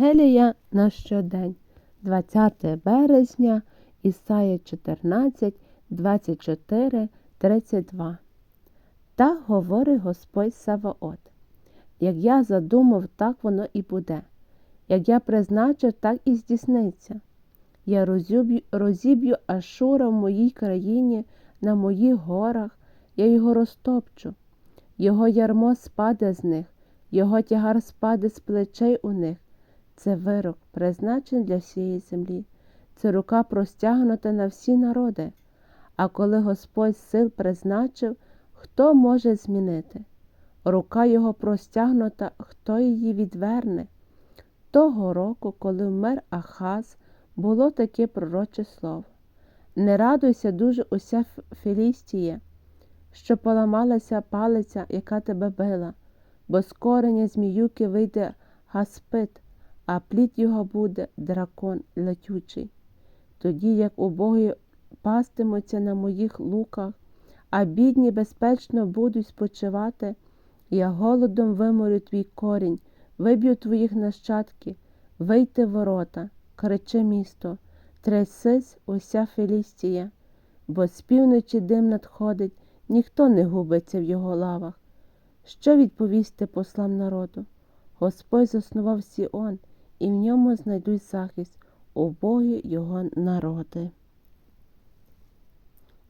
Євангелія на щодень, 20 березня, Ісая 14, 24, 32. Так говорить Господь Саваот. Як я задумав, так воно і буде. Як я призначив, так і здійсниться. Я розіб'ю Ашура в моїй країні, на моїх горах, я його розтопчу. Його ярмо спаде з них, його тягар спаде з плечей у них. Це вирок, призначений для всієї землі, це рука простягнута на всі народи. А коли Господь сил призначив, хто може змінити? Рука його простягнута, хто її відверне? Того року, коли вмер Ахаз, було таке пророче слово. Не радуйся дуже уся Філістія, що поламалася палиця, яка тебе била, бо з кореня зміюки вийде гаспит, а плід його буде дракон летючий. Тоді, як убогі пастимуться на моїх луках, а бідні безпечно будуть спочивати, я голодом виморю твій корінь, виб'ю твоїх нащадки, вийти ворота, кричи місто, трясись уся Філістія, бо з півночі дим надходить, ніхто не губиться в його лавах. Що відповісти послам народу? Господь заснував Сіон, і в ньому знайдуть захист убогі його народи.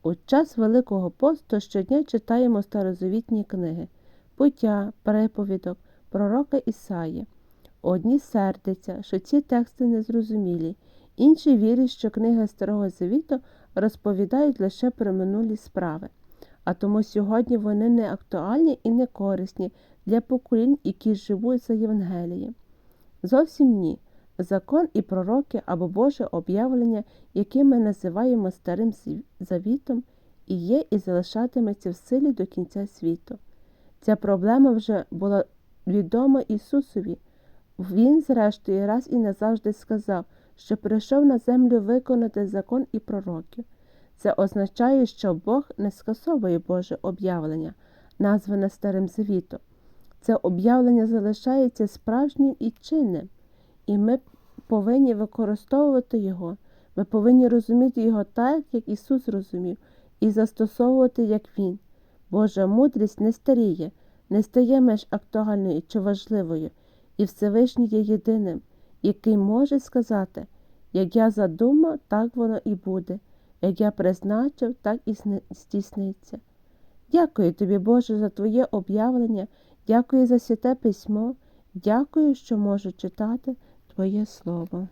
У час Великого посту щодня читаємо старозавітні книги, пуття, приповідок, пророка Ісаї. Одні сердяться, що ці тексти незрозумілі, інші вірять, що книги Старого Завіту розповідають лише про минулі справи, а тому сьогодні вони не актуальні і не корисні для поколінь, які живуть за Євангелієм. Зовсім ні. Закон і пророки або Боже об'явлення, яке ми називаємо Старим Завітом, і є і залишатиметься в силі до кінця світу. Ця проблема вже була відома Ісусові. Він, зрештою, раз і назавжди сказав, що прийшов на землю виконати закон і пророків. Це означає, що Бог не скасовує Боже об'явлення, назване Старим Завітом. Це об'явлення залишається справжнім і чинним, і ми повинні використовувати його. Ми повинні розуміти його так, як Ісус розумів, і застосовувати, як Він. Божа мудрість не старіє, не стає меж актуальною чи важливою, і Всевишній є єдиним, який може сказати, як я задумав, так воно і буде, як я призначив, так і здійсниться. Дякую тобі, Боже, за Твоє об'явлення, дякую за святе письмо, дякую, що можу читати Твоє Слово.